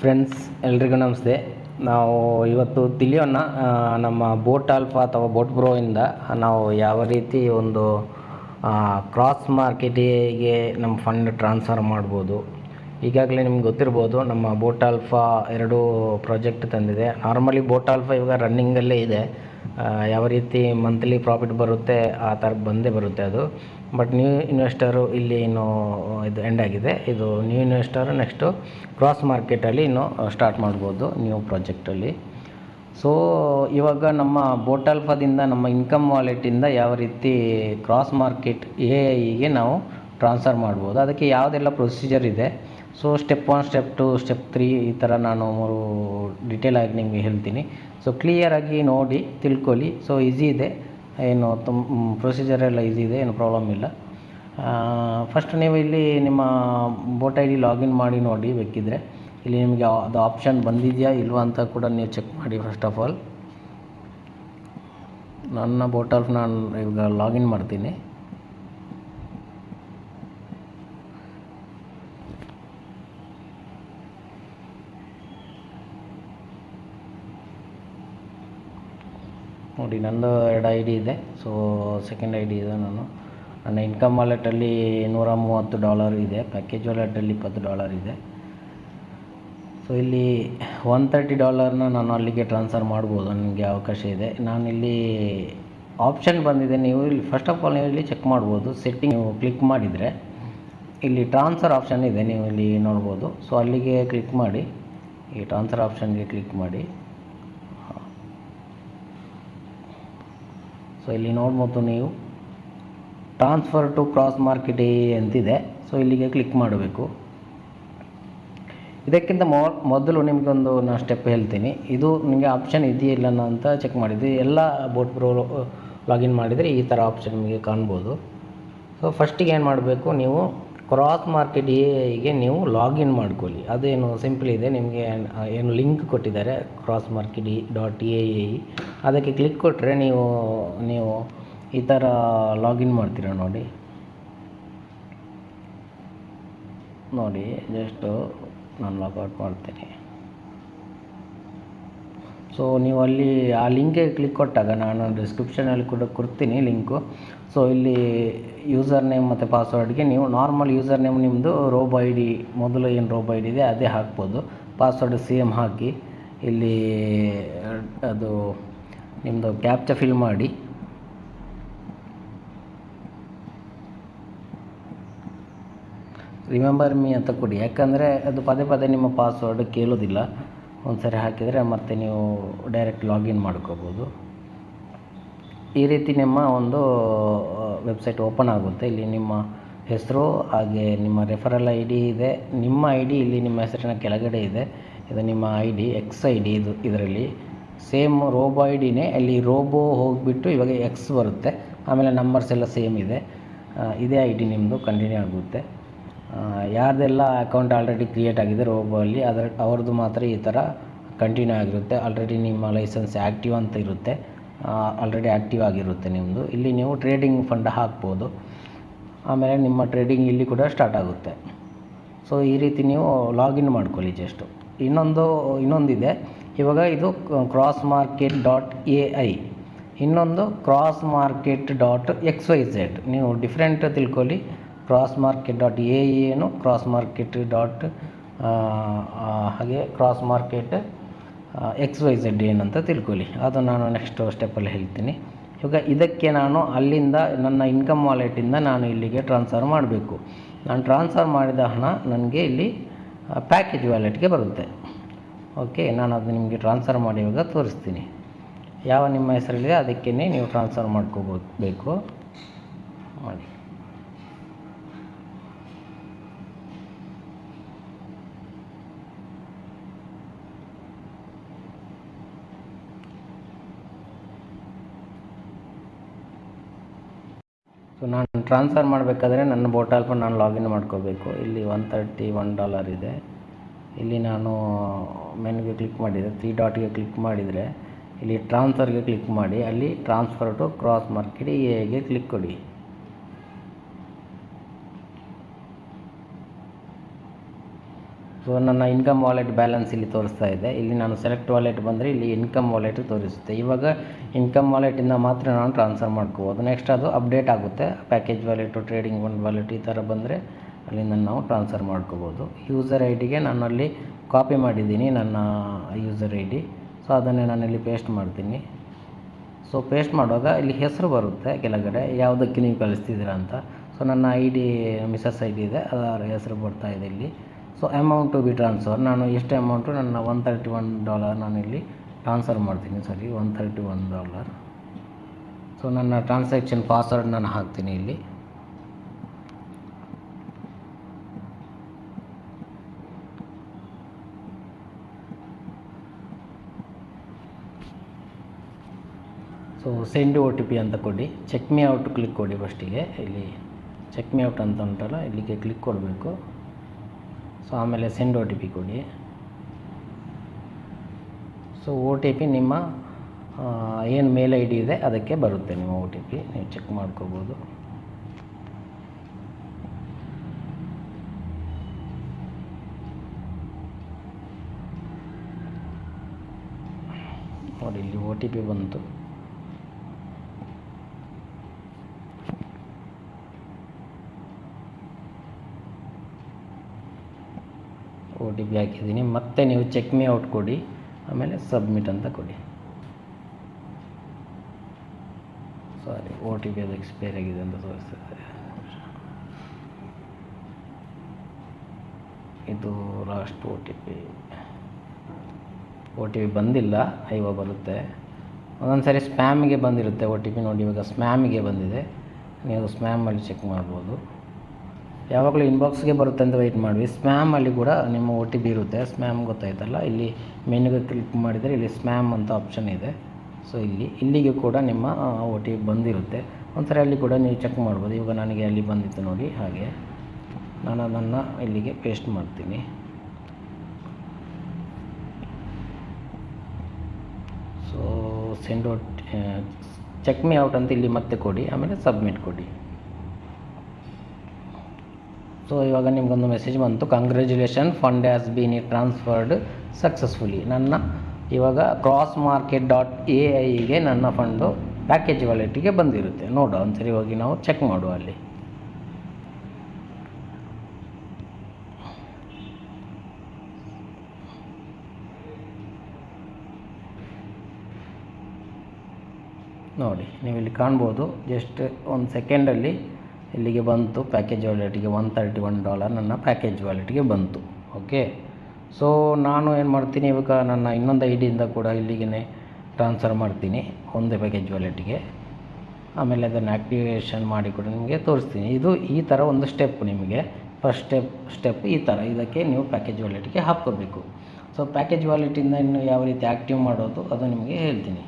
Friends ಎಲ್ರಿಗೂ ನಮಸ್ತೆ. ನಾವು ಇವತ್ತು ತಿಳಿಯೋಣ ನಮ್ಮ ಬೋಟ್ ಆಲ್ಫಾ ಅಥವಾ ಬೋಟ್ ಬ್ರೋಯಿಂದ ನಾವು ಯಾವ ರೀತಿ ಒಂದು ಕ್ರಾಸ್ ಮಾರ್ಕೆಟಿಗೆ ನಮ್ಮ ಫಂಡ್ ಟ್ರಾನ್ಸ್ಫರ್ ಮಾಡ್ಬೋದು. ಈಗಾಗಲೇ ನಿಮ್ಗೆ ಗೊತ್ತಿರ್ಬೋದು, ನಮ್ಮ ಬೋಟ್ ಆಲ್ಫಾ ಎರಡು ಪ್ರಾಜೆಕ್ಟ್ ತಂದಿದೆ. ನಾರ್ಮಲಿ ಬೋಟ್ ಆಲ್ಫಾ ಇವಾಗ ರನ್ನಿಂಗಲ್ಲೇ ಇದೆ. ಯಾವ ರೀತಿ ಮಂತ್ಲಿ ಪ್ರಾಫಿಟ್ ಬರುತ್ತೆ, ಆ ಥರ ಬಂದೇ ಬರುತ್ತೆ ಅದು. ಬಟ್ ನ್ಯೂ ಇನ್ವೆಸ್ಟರು ಇಲ್ಲಿ ಇನ್ನು ಇದು ಎಂಡ್ ಆಗಿದೆ. ಇದು ನ್ಯೂ ಇನ್ವೆಸ್ಟರು ನೆಕ್ಸ್ಟು ಕ್ರಾಸ್ ಮಾರ್ಕೆಟಲ್ಲಿ ಇನ್ನು ಸ್ಟಾರ್ಟ್ ಮಾಡ್ಬೋದು ನ್ಯೂ ಪ್ರಾಜೆಕ್ಟಲ್ಲಿ ಸೊ ಇವಾಗ ನಮ್ಮ ಬೋಟಲ್ಫಾದಿಂದ, ನಮ್ಮ ಇನ್ಕಮ್ ವಾಲೆಟಿಂದ ಯಾವ ರೀತಿ ಕ್ರಾಸ್ ಮಾರ್ಕೆಟ್ ಎ ಐಗೆ ನಾವು ಟ್ರಾನ್ಸ್ಫರ್ ಮಾಡ್ಬೋದು. ಅದಕ್ಕೆ ಯಾವುದೆಲ್ಲ ಪ್ರೊಸೀಜರ್ ಇದೆ. So step one step two step three ಈ ಥರ ನಾನು ಮೂರು ಡಿಟೇಲಾಗಿ ನಿಮಗೆ ಹೇಳ್ತೀನಿ. ಸೊ ಕ್ಲಿಯರಾಗಿ ನೋಡಿ, ತಿಳ್ಕೊಳ್ಳಿ. ಸೊ ಈಸಿ ಇದೆ. ಏನು ತುಂಬ ಪ್ರೊಸೀಜರ್ ಎಲ್ಲ ಈಸಿ ಇದೆ, ಏನು ಪ್ರಾಬ್ಲಮ್ ಇಲ್ಲ. ಫಸ್ಟ್ ನೀವು ಇಲ್ಲಿ ನಿಮ್ಮ ಬೋಟ್ ಐ ಡಿ ಲಾಗಿನ್ ಮಾಡಿ ನೋಡಿ ಬೇಕಿದ್ದರೆ ಇಲ್ಲಿ ನಿಮಗೆ ಅದು ಆಪ್ಷನ್ ಬಂದಿದೆಯಾ ಇಲ್ವಾ ಅಂತ ಕೂಡ ನೀವು ಚೆಕ್ ಮಾಡಿ ಫಸ್ಟ್ ಆಫ್ ಆಲ್ ನನ್ನ ಬೋಟಲ್ ನಾನು ಈಗ ಲಾಗಿನ್ ಮಾಡ್ತೀನಿ. ನೋಡಿ, ನಂದು ಎರಡು ಐ ಡಿ ಇದೆ. ಸೊ ಸೆಕೆಂಡ್ ಐ ಡಿ ಇದೆ ನಾನು. ನನ್ನ ಇನ್ಕಮ್ ವಾಲೆಟಲ್ಲಿ ನೂರ ಮೂವತ್ತು ಡಾಲರ್ ಇದೆ. ಪ್ಯಾಕೇಜ್ ವಾಲೆಟಲ್ಲಿ ಇಪ್ಪತ್ತು ಡಾಲರ್ ಇದೆ. ಸೊ ಇಲ್ಲಿ ಒನ್ ತರ್ಟಿ ಡಾಲರ್ನ ನಾನು ಅಲ್ಲಿಗೆ ಟ್ರಾನ್ಸ್ಫರ್ ಮಾಡ್ಬೋದು. ನನಗೆ ಅವಕಾಶ ಇದೆ. ನಾನಿಲ್ಲಿ ಆಪ್ಷನ್ ಬಂದಿದೆ. ನೀವು ಇಲ್ಲಿ ಫಸ್ಟ್ ಆಫ್ ಆಲ್ ನೀವು ಇಲ್ಲಿ ಚೆಕ್ ಮಾಡ್ಬೋದು. ಸೆಟ್ಟಿಂಗ್ ನೀವು ಕ್ಲಿಕ್ ಮಾಡಿದರೆ ಇಲ್ಲಿ ಟ್ರಾನ್ಸ್ಫರ್ ಆಪ್ಷನ್ ಇದೆ. ನೀವು ಇಲ್ಲಿ ನೋಡ್ಬೋದು. ಸೊ ಅಲ್ಲಿಗೆ ಕ್ಲಿಕ್ ಮಾಡಿ. ಈ ಟ್ರಾನ್ಸ್ಫರ್ ಆಪ್ಷನ್ಗೆ ಕ್ಲಿಕ್ ಮಾಡಿ. ಸೊ ಇಲ್ಲಿ ನೋಡ್ಬೋದು ನೀವು ಟ್ರಾನ್ಸ್ಫರ್ ಟು ಕ್ರಾಸ್ ಮಾರ್ಕೆಟ್ ಅಂತಿದೆ. ಸೊ ಇಲ್ಲಿಗೆ ಕ್ಲಿಕ್ ಮಾಡಬೇಕು. ಇದಕ್ಕಿಂತ ಮೊ, ಮೊದಲು ನಿಮಗೊಂದು ನಾನು ಸ್ಟೆಪ್ ಹೇಳ್ತೀನಿ. ಇದು ನಿಮಗೆ ಆಪ್ಷನ್ ಇದೆಯಾ ಇಲ್ಲ ಅಂತ ಚೆಕ್ ಮಾಡಿದ್ದು ಎಲ್ಲ ಬೋಟ್ ಪ್ರೋ ಲಾಗಿನ್ ಮಾಡಿದರೆ ಈ ಥರ ಆಪ್ಷನ್ ನಿಮಗೆ ಕಾಣ್ಬೋದು. ಸೊ ಫಸ್ಟಿಗೆ ಏನು ಮಾಡಬೇಕು ನೀವು ಕ್ರಾಸ್ ಮಾರ್ಕೆಟ್ ಎಗೆ ನೀವು ಲಾಗಿನ್ ಮಾಡ್ಕೊಳ್ಳಿ. ಅದೇನು ಸಿಂಪಲ್ ಇದೆ, ನಿಮಗೆ ಏನು ಲಿಂಕ್ ಕೊಟ್ಟಿದ್ದಾರೆ cross market E dot A I ಅದಕ್ಕೆ ಕ್ಲಿಕ್ ಕೊಟ್ಟರೆ ನೀವು ನೀವು ಈ ಥರ ಲಾಗಿನ್ ಮಾಡ್ತೀರಾ ನೋಡಿ. ನೋಡಿ ಜಸ್ಟು ನಾನು ಲಾಗೌಟ್ ಮಾಡ್ತೀನಿ. ಸೊ ನೀವು ಅಲ್ಲಿ ಆ ಲಿಂಕ್ಗೆ ಕ್ಲಿಕ್ ಕೊಟ್ಟಾಗ ನಾನು ಡಿಸ್ಕ್ರಿಪ್ಷನಲ್ಲಿ ಕೂಡ ಕೊಡ್ತೀನಿ ಲಿಂಕು. ಸೊ ಇಲ್ಲಿ ಯೂಸರ್ ನೇಮ್ ಮತ್ತು ಪಾಸ್ವರ್ಡ್ಗೆ ನೀವು ನಾರ್ಮಲ್ ಯೂಸರ್ ನೇಮ್ ನಿಮ್ಮದು ರೋಬ್ ಐ ಡಿ ಮೊದಲು ಏನು ರೋಬ್ ಐ ಡಿ ಇದೆ ಅದೇ ಹಾಕ್ಬೋದು. ಪಾಸ್ವರ್ಡ್ ಸೇಮ್ ಹಾಕಿ, ಇಲ್ಲಿ ಅದು ನಿಮ್ಮದು ಕ್ಯಾಪ್ಚ ಫಿಲ್ ಮಾಡಿ. ರಿಮೆಂಬರ್ ಮೀ ಅಂತ ಕೊಡಿ. ಯಾಕಂದರೆ ಅದು ಪದೇ ಪದೇ ನಿಮ್ಮ ಪಾಸ್ವರ್ಡ್ ಕೇಳೋದಿಲ್ಲ. ಒಂದು ಸರಿ ಹಾಕಿದರೆ ಮತ್ತೆ ನೀವು ಡೈರೆಕ್ಟ್ ಲಾಗಿನ್ ಮಾಡ್ಕೋಬೋದು. ಈ ರೀತಿ ನಿಮ್ಮ ಒಂದು ವೆಬ್ಸೈಟ್ ಓಪನ್ ಆಗುತ್ತೆ. ಇಲ್ಲಿ ನಿಮ್ಮ ಹೆಸರು, ಹಾಗೆ ನಿಮ್ಮ ರೆಫರಲ್ ಐ ಡಿ ಇದೆ. ನಿಮ್ಮ ಐ ಡಿ ಇಲ್ಲಿ ನಿಮ್ಮ ಹೆಸರಿನ ಕೆಳಗಡೆ ಇದೆ. ಇದು ನಿಮ್ಮ I D X I D ಇದು ಇದರಲ್ಲಿ. ಸೇಮ್ ರೋಬೋ ಐ ಡಿನೇ ಅಲ್ಲಿ ರೋಬೋ ಹೋಗಿಬಿಟ್ಟು ಇವಾಗ ಎಕ್ಸ್ ಬರುತ್ತೆ. ಆಮೇಲೆ ನಂಬರ್ಸ್ ಎಲ್ಲ ಸೇಮ್ ಇದೆ. ಇದೇ ಐ ಡಿ ನಿಮ್ಮದು ಕಂಟಿನ್ಯೂ ಆಗುತ್ತೆ. ಯಾರ್ದೆಲ್ಲ ಅಕೌಂಟ್ ಆಲ್ರೆಡಿ ಕ್ರಿಯೇಟ್ ಆಗಿದೆ ಒಬ್ಬಲ್ಲಿ ಅದರ, ಅವ್ರದ್ದು ಮಾತ್ರ ಈ ಥರ ಕಂಟಿನ್ಯೂ ಆಗಿರುತ್ತೆ. ಆಲ್ರೆಡಿ ನಿಮ್ಮ ಲೈಸೆನ್ಸ್ ಆ್ಯಕ್ಟಿವ್ ಅಂತ ಇರುತ್ತೆ. ಆಲ್ರೆಡಿ ಆ್ಯಕ್ಟಿವ್ ಆಗಿರುತ್ತೆ ನಿಮ್ಮದು ಇಲ್ಲಿ ನೀವು ಟ್ರೇಡಿಂಗ್ ಫಂಡ್ ಹಾಕ್ಬೋದು. ಆಮೇಲೆ ನಿಮ್ಮ ಟ್ರೇಡಿಂಗ್ ಇಲ್ಲಿ ಕೂಡ ಸ್ಟಾರ್ಟ್ ಆಗುತ್ತೆ. ಸೊ ಈ ರೀತಿ ನೀವು ಲಾಗಿನ್ ಮಾಡ್ಕೊಳ್ಳಿ ಜಸ್ಟು ಇನ್ನೊಂದು, ಇನ್ನೊಂದಿದೆ. ಇವಾಗ ಇದು cross market dot A I ಇನ್ನೊಂದು cross market dot X Y Z ನೀವು ಡಿಫ್ರೆಂಟ್ ತಿಳ್ಕೊಳ್ಳಿ. ಕ್ರಾಸ್ ಮಾರ್ಕೆಟ್ ಡಾಟ್ ಎ ಏನು ಕ್ರಾಸ್ ಮಾರ್ಕೆಟ್ ಡಾಟ್ ಹಾಗೆ cross market X Y Z ಏನಂತ ತಿಳ್ಕೊಳ್ಳಿ. ಅದು ನಾನು ನೆಕ್ಸ್ಟ್ ಸ್ಟೆಪ್ಪಲ್ಲಿ ಹೇಳ್ತೀನಿ. ಇವಾಗ ಇದಕ್ಕೆ ನಾನು ಅಲ್ಲಿಂದ ನನ್ನ ಇನ್ಕಮ್ ವಾಲೆಟಿಂದ ನಾನು ಇಲ್ಲಿಗೆ ಟ್ರಾನ್ಸ್ಫರ್ ಮಾಡಬೇಕು. ನಾನು ಟ್ರಾನ್ಸ್ಫರ್ ಮಾಡಿದ ಹಣ ನನಗೆ ಇಲ್ಲಿ ಪ್ಯಾಕೇಜ್ ವ್ಯಾಲೆಟ್ಗೆ ಬರುತ್ತೆ. ಓಕೆ ನಾನು ಅದು ನಿಮಗೆ ಟ್ರಾನ್ಸ್ಫರ್ ಮಾಡಿ ಇವಾಗ ತೋರಿಸ್ತೀನಿ. ಯಾವ ನಿಮ್ಮ ಹೆಸರಲ್ಲಿದೆ ಅದಕ್ಕೇ ನೀವು ಟ್ರಾನ್ಸ್ಫರ್ ಮಾಡ್ಕೋಬೇಕು ಮಾಡಿ. ಸೊ ನಾನು ಟ್ರಾನ್ಸ್ಫರ್ ಮಾಡಬೇಕಾದ್ರೆ ನನ್ನ ಬೋಟಾಲ್ಪ ನಾನು ಲಾಗಿನ್ ಮಾಡ್ಕೋಬೇಕು. ಇಲ್ಲಿ ಒನ್ ತರ್ಟಿ ಒನ್ ಡಾಲರ್ ಇದೆ. ಇಲ್ಲಿ ನಾನು ಮೆನ್ಗೆ ಕ್ಲಿಕ್ ಮಾಡಿದರೆ ತ್ರೀ ಡಾಟ್ಗೆ ಕ್ಲಿಕ್ ಮಾಡಿದರೆ, ಇಲ್ಲಿ ಟ್ರಾನ್ಸ್ಫರ್ಗೆ ಕ್ಲಿಕ್ ಮಾಡಿ. ಅಲ್ಲಿ ಟ್ರಾನ್ಸ್ಫರ್ ಟು ಕ್ರಾಸ್ ಮಾರ್ಕೆಟ್ ಎಗೆ ಕ್ಲಿಕ್ ಕೊಡಿ. ಸೊ ನನ್ನ ಇನ್ಕಮ್ ವಾಲೆಟ್ ಬ್ಯಾಲೆನ್ಸ್ ಇಲ್ಲಿ ತೋರಿಸ್ತಾ ಇದೆ. ಇಲ್ಲಿ ನಾನು ಸೆಲೆಕ್ಟ್ ವಾಲೆಟ್ ಬಂದರೆ ಇಲ್ಲಿ ಇನ್ಕಮ್ ವಾಲೆಟ್ ತೋರಿಸುತ್ತೆ. ಇವಾಗ ಇನ್ಕಮ್ ವಾಲೆಟಿಂದ ಮಾತ್ರ ನಾನು ಟ್ರಾನ್ಸ್ಫರ್ ಮಾಡ್ಕೋಬೋದು. ನೆಕ್ಸ್ಟ್ ಅದು ಅಪ್ಡೇಟ್ ಆಗುತ್ತೆ. ಪ್ಯಾಕೇಜ್ ವ್ಯಾಲೆಟು ಟ್ರೇಡಿಂಗ್ ಒಂದು ವಾಲೆಟ್ ಈ ಥರ ಬಂದರೆ ಅಲ್ಲಿಂದ ನಾವು ಟ್ರಾನ್ಸ್ಫರ್ ಮಾಡ್ಕೋಬೋದು. ಯೂಸರ್ ಐ ಡಿಗೆ ನಾನು ಕಾಪಿ ಮಾಡಿದ್ದೀನಿ ನನ್ನ ಯೂಸರ್ ಐ ಡಿ ಸೊ ಅದನ್ನೇ ನಾನಿಲ್ಲಿ ಪೇಸ್ಟ್ ಮಾಡ್ತೀನಿ. ಸೊ ಪೇಸ್ಟ್ ಮಾಡುವಾಗ ಇಲ್ಲಿ ಹೆಸರು ಬರುತ್ತೆ ಕೆಳಗಡೆ. ಯಾವುದಕ್ಕೆ ನೀವು ಕಳಿಸ್ತಿದ್ದೀರಾ ಅಂತ. ಸೊ ನನ್ನ I D mrs I D ಇದೆ. ಅದರ ಹೆಸರು ಬರ್ತಾ ಇದೆ ಇಲ್ಲಿ. So amount to be transfer ನಾನು ಎಷ್ಟು ಅಮೌಂಟು ನನ್ನ ಒನ್ ತರ್ಟಿ ಒನ್ ಡಾಲರ್ ನಾನಿಲ್ಲಿ ಟ್ರಾನ್ಸ್ಫರ್ ಮಾಡ್ತೀನಿ ಸರಿ one thirty one dollar so ನನ್ನ ಟ್ರಾನ್ಸಾಕ್ಷನ್ ಪಾಸ್ವರ್ಡ್ ನಾನು ಹಾಕ್ತೀನಿ ಇಲ್ಲಿ. So send O T P ಅಂತ ಕೊಡಿ. ಚೆಕ್ ಮಿ ಔಟ್ ಕ್ಲಿಕ್ ಕೊಡಿ ಫಸ್ಟಿಗೆ ಇಲ್ಲಿ ಚೆಕ್ ಮಿ ಔಟ್ ಅಂತ ಉಂಟಲ್ಲ, ಇಲ್ಲಿಗೆ ಕ್ಲಿಕ್ ಕೊಡಬೇಕು. ಸೊ ಆಮೇಲೆ ಸೆಂಡ್ ಒ ಟಿ ಪಿ ಕೊಡಿ. ಸೊ ಒ ಟಿ ಪಿ ನಿಮ್ಮ ಏನು ಮೇಲ್ ಐ ಡಿ ಇದೆ ಅದಕ್ಕೆ ಬರುತ್ತೆ ನಿಮ್ಮ ಒ ಟಿ ಪಿ ನೀವು ಚೆಕ್ ಮಾಡ್ಕೋಬೋದು. ನೋಡಿ, ಇಲ್ಲಿ ಒ ಟಿ ಪಿ ಬಂತು. ಒ ಟಿ ಪಿ ಹಾಕಿದ್ದೀನಿ. ಮತ್ತೆ ನೀವು ಚೆಕ್ ಮೀ ಔಟ್ ಕೊಡಿ. ಆಮೇಲೆ ಸಬ್ಮಿಟ್ ಅಂತ ಕೊಡಿ. ಸಾರಿ ಒ ಟಿ ಪಿ ಅದು ಎಕ್ಸ್ಪೈರ್ ಆಗಿದೆ ಅಂತ ತೋರಿಸ್ತದೆ. ಇದು last O T P. O T P ಬಂದಿಲ್ಲ ಇವಾಗ ಬರುತ್ತೆ. ಒಂದೊಂದು ಸಾರಿ ಸ್ಪ್ಯಾಮಿಗೆ ಬಂದಿರುತ್ತೆ, ಒ ಟಿ ಪಿ ನೋಡಿ, ಇವಾಗ ಸ್ಮ್ಯಾಮಿಗೆ ಬಂದಿದೆ. ನೀವು ಸ್ಮ್ಯಾಮಲ್ಲಿ ಚೆಕ್ ಮಾಡ್ಬೋದು. ಯಾವಾಗಲೂ ಇನ್ಬಾಕ್ಸ್ಗೆ ಬರುತ್ತೆ ಅಂತ ವೆಯ್ಟ್ ಮಾಡಿ ಸ್ಮ್ಯಾಮಲ್ಲಿ ಕೂಡ ನಿಮ್ಮ ಒ ಟಿ ಪಿ ಇರುತ್ತೆ. ಸ್ಮ್ಯಾಮ್ ಗೊತ್ತಾಯ್ತಲ್ಲ? ಇಲ್ಲಿ ಮೆನುಗೆ ಕ್ಲಿಕ್ ಮಾಡಿದರೆ ಇಲ್ಲಿ ಸ್ಮ್ಯಾಮ್ ಅಂತ ಆಪ್ಷನ್ ಇದೆ. ಸೊ ಇಲ್ಲಿ, ಇಲ್ಲಿಗೆ ಕೂಡ ನಿಮ್ಮ ಒ ಟಿ ಪಿ ಬಂದಿರುತ್ತೆ. ಒಂದ್ಸರಿ ಅಲ್ಲಿ ಕೂಡ ನೀವು ಚೆಕ್ ಮಾಡ್ಬೋದು. ಇವಾಗ ನನಗೆ ಅಲ್ಲಿ ಬಂದಿತ್ತು ನೋಡಿ, ಹಾಗೆ. ನಾನು ಅದನ್ನು ಇಲ್ಲಿಗೆ ಪೇಸ್ಟ್ ಮಾಡ್ತೀನಿ. So send out check me out ಅಂತ ಇಲ್ಲಿ ಮತ್ತೆ ಕೊಡಿ. ಆಮೇಲೆ ಸಬ್ಮಿಟ್ ಕೊಡಿ. ಸೊ ಇವಾಗ ನಿಮಗೊಂದು ಮೆಸೇಜ್ ಬಂತು. Congratulation fund has been e transferred successfully ನನ್ನ ಇವಾಗ ಕ್ರಾಸ್ ಮಾರ್ಕೆಟ್ ಡಾಟ್ ಎ ಐಗೆ ನನ್ನ ಫಂಡು ಪ್ಯಾಕೇಜ್ ವ್ಯಾಲೆಟಿಗೆ ಬಂದಿರುತ್ತೆ. ನೋಡು ಒಂದ್ಸರಿ ಹೋಗಿ ನಾವು ಚೆಕ್ ಮಾಡುವ ಅಲ್ಲಿ. ನೋಡಿ ನೀವು ಇಲ್ಲಿ ಕಾಣ್ಬೋದು ಜಸ್ಟ್ ಒಂದು ಸೆಕೆಂಡಲ್ಲಿ ಇಲ್ಲಿಗೆ ಬಂತು ಪ್ಯಾಕೇಜ್ ವಾಲೆಟಿಗೆ ಒನ್ ತರ್ಟಿ ಒನ್ ಡಾಲರ್ ನನ್ನ ಪ್ಯಾಕೇಜ್ ವ್ಯಾಲೆಟ್ಗೆ ಬಂತು ಓಕೆ ಸೊ ನಾನು ಏನು ಮಾಡ್ತೀನಿ, ಇವಾಗ ನನ್ನ ಇನ್ನೊಂದು ಐ ಡಿಯಿಂದ ಕೂಡ ಇಲ್ಲಿಗೆ ಟ್ರಾನ್ಸ್ಫರ್ ಮಾಡ್ತೀನಿ, ಒಂದೇ ಪ್ಯಾಕೇಜ್ ವಾಲೆಟಿಗೆ ಆಮೇಲೆ ಅದನ್ನು ಆ್ಯಕ್ಟಿವೇಷನ್ ಮಾಡಿ ಕೂಡ ನಿಮಗೆ ತೋರಿಸ್ತೀನಿ. ಇದು ಈ ಥರ ಒಂದು ಸ್ಟೆಪ್ ನಿಮಗೆ. ಫಸ್ಟ್ ಸ್ಟೆಪ್ ಸ್ಟೆಪ್ ಈ ಥರ ಇದಕ್ಕೆ ನೀವು ಪ್ಯಾಕೇಜ್ ವ್ಯಾಲೆಟ್ಗೆ ಹಾಕ್ಕೋಬೇಕು. ಸೊ ಪ್ಯಾಕೇಜ್ ವ್ಯಾಲೆಟಿಂದ ಇನ್ನು ಯಾವ ರೀತಿ ಆ್ಯಕ್ಟಿವ್ ಮಾಡೋದು, ಅದು ನಿಮಗೆ ಹೇಳ್ತೀನಿ.